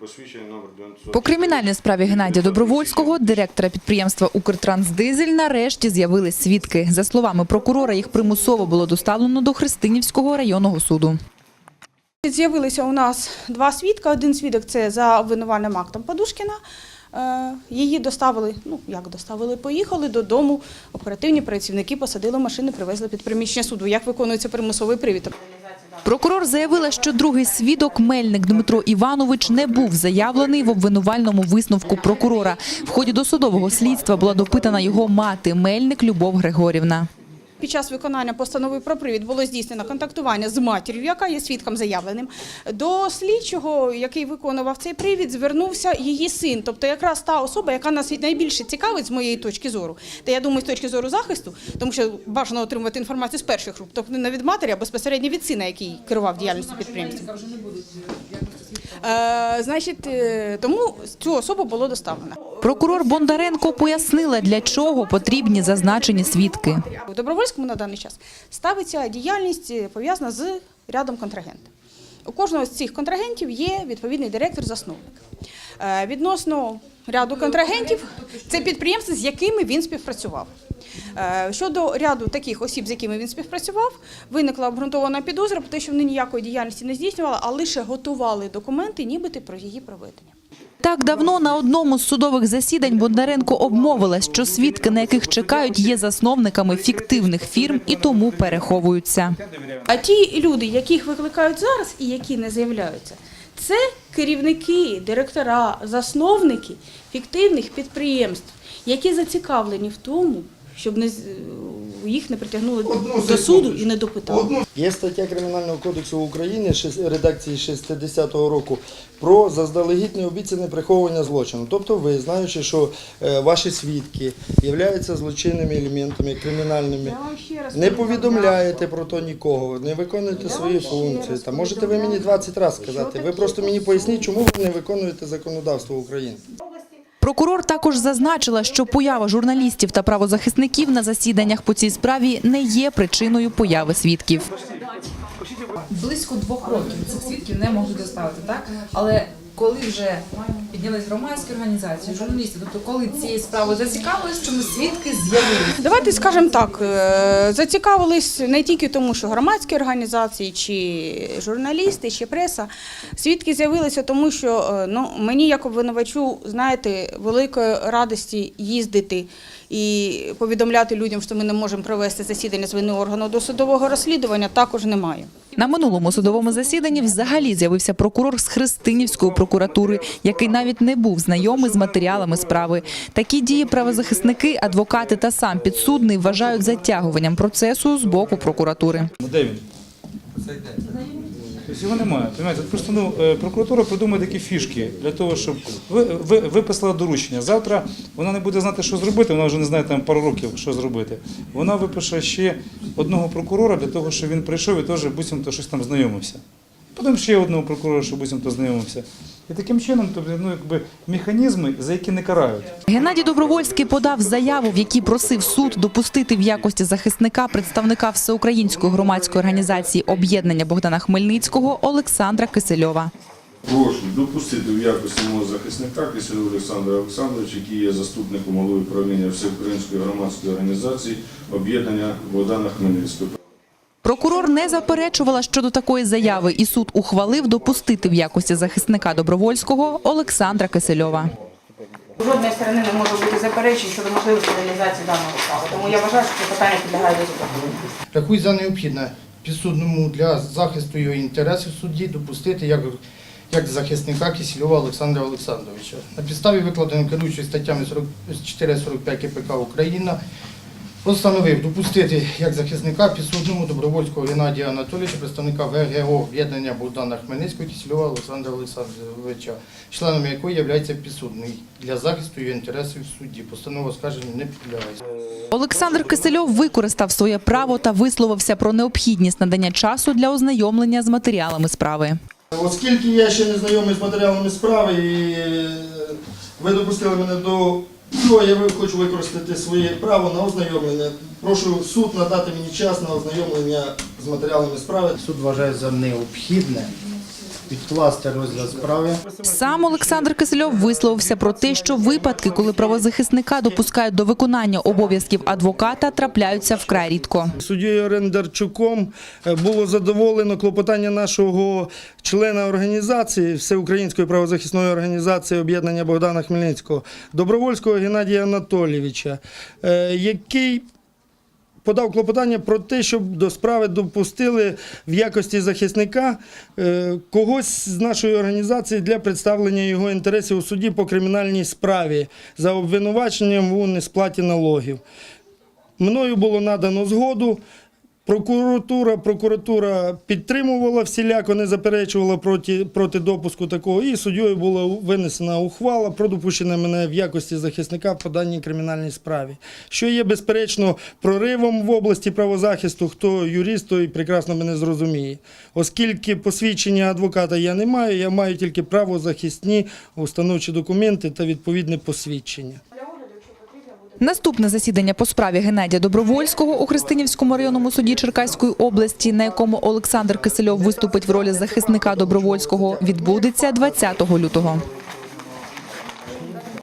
Посвідчення номер 900. По кримінальній справі Геннадія Добровольського, директора підприємства «Укртрансдизель», нарешті з'явились свідки. За словами прокурора, їх примусово було доставлено до Христинівського районного суду. З'явилися у нас два свідка. Один свідок це за обвинувальним актом Подушкіна. Е, Її доставили, ну як доставили, поїхали додому. Оперативні працівники посадили машину, привезли під приміщення суду. Як виконується примусовий привід? Прокурор заявила, що другий свідок, мельник Дмитро Іванович, не був заявлений в обвинувальному висновку прокурора. В ході досудового слідства була допитана його мати, мельник Любов Григорівна. Під час виконання постанови про привід було здійснено контактування з матір'ю, яка є свідком заявленим. До слідчого, який виконував цей привід, звернувся її син, тобто якраз та особа, яка нас найбільше цікавить з моєї точки зору. Та я думаю, з точки зору захисту, тому що бажано отримувати інформацію з перших рук, тобто не від матері, а безпосередньо від сина, який керував діяльністю підприємства. Е, значить, е, тому цю особу було доставлено. Прокурор Бондаренко пояснила, для чого потрібні зазначені свідки. У Добровольському на даний час ставиться діяльність е, пов'язана з рядом контрагентів. У кожного з цих контрагентів є відповідний директор-засновник. Е, Відносно ряду контрагентів, це підприємства, з якими він співпрацював. Е, Щодо ряду таких осіб, з якими він співпрацював, виникла обґрунтована підозра про те, що вони ніякої діяльності не здійснювали, а лише готували документи, нібито про її проведення. Так давно на одному з судових засідань Бондаренко обмовилась, що свідки, на яких чекають, є засновниками фіктивних фірм і тому переховуються. А ті люди, яких викликають зараз і які не з'являються, це керівники, директора, засновники фіктивних підприємств, які зацікавлені в тому, щоб не їх не притягнули до суду і не допитали. Є стаття Кримінального кодексу України редакції 60-го року про заздалегідь необіцяне приховування злочину. Тобто ви, знаючи, що е, ваші свідки являються злочинними елементами, кримінальними, ще раз не повідомляєте про то нікого, не виконуєте свої функції. Та можете ви мені 20 разів сказати. Ви просто мені поясніть, чому ви не виконуєте законодавство України. Прокурор також зазначила, що поява журналістів та правозахисників на засіданнях по цій справі не є причиною появи свідків. близько двох років цих свідків не можуть доставити, так? Але коли вже піднялись громадські організації, журналісти, тобто коли цією справою зацікавились, чому свідки з'явилися? Давайте скажемо так, е, зацікавились не тільки тому, що громадські організації, чи журналісти, чи преса. Свідки з'явилися тому, що е, ну, мені, як обвинувачу, знаєте, великої радості їздити і повідомляти людям, що ми не можемо провести засідання з вини органу досудового розслідування, також немає. На минулому судовому засіданні взагалі з'явився прокурор з Христинівської прокуратури, який навіть не був знайомий з матеріалами справи. Такі дії правозахисники, адвокати та сам підсудний вважають затягуванням процесу з боку прокуратури. Ну, де він? Тобто його немає. Понимаєте? Просто ну, е, прокуратура придумує такі фішки для того, щоб ви, ви, виписала доручення. Завтра вона не буде знати, що зробити, вона вже не знає там пару років, що зробити. Вона випише ще одного прокурора для того, щоб він прийшов і теж буцімто щось там знайомився. Потім ще одного прокурора, щоб буцімто знайомився. І таким чином, тобто, ну, якби механізми, за які не карають. Геннадій Добровольський подав заяву, в якій просив суд допустити в якості захисника представника всеукраїнської громадської організації об'єднання Богдана Хмельницького Олександра Кисельова. Прошу допустити в якості мого захисника Киселю Олександра Олександровича, який є заступником голови правління Всеукраїнської громадської організації об'єднання Богдана Хмельницького. Прокурор не заперечувала щодо такої заяви, і суд ухвалив допустити в якості захисника Добровольського Олександра Кисельова. Жодної сторони не може бути заперечень щодо можливості реалізації даного справи. Тому я вважаю, що це питання підлягає до задоволення. Рахуй за необхідне підсудному для захисту його інтересів в суді допустити як, як захисника Кисельова Олександра Олександровича. На підставі викладених керуючої статтями 44-45 КПК Україна постановив допустити як захисника підсудному добровольського Геннадія Анатолійовича, представника ВГО об'єднання Богдана Хмельницького Кисельова Олександра Олександровича, членом якої є підсудний для захисту його інтересів в суді. Постанова скарження не підлягає. Олександр Кисельов використав своє право та висловився про необхідність надання часу для ознайомлення з матеріалами справи. Оскільки я ще не знайомий з матеріалами справи і ви допустили мене до цього, я ви- хочу використати своє право на ознайомлення. Прошу суд надати мені час на ознайомлення з матеріалами справи. Суд вважає за необхідне відкласти розгляд справи. Сам Олександр Кисельов висловився про те, що випадки, коли правозахисника допускають до виконання обов'язків адвоката, трапляються вкрай рідко. Суддєю Орендарчуком е, було задоволено клопотання нашого члена організації Всеукраїнської правозахисної організації об'єднання Богдана Хмельницького, Добровольського Геннадія Анатолійовича, е, який подав клопотання про те, щоб до справи допустили в якості захисника е, когось з нашої організації для представлення його інтересів у суді по кримінальній справі за обвинуваченням у несплаті налогів. Мною було надано згоду. Прокуратура, прокуратура підтримувала всіляко, не заперечувала проти, проти допуску такого. І суддєю була винесена ухвала про допущення мене в якості захисника по даній кримінальній справі, що є безперечно проривом в області правозахисту. Хто юрист, той прекрасно мене зрозуміє. Оскільки посвідчення адвоката я не маю, я маю тільки правозахисні установчі документи та відповідне посвідчення. Наступне засідання по справі Геннадія Добровольського у Христинівському районному суді Черкаської області, на якому Олександр Кисельов виступить в ролі захисника Добровольського, відбудеться 20 лютого.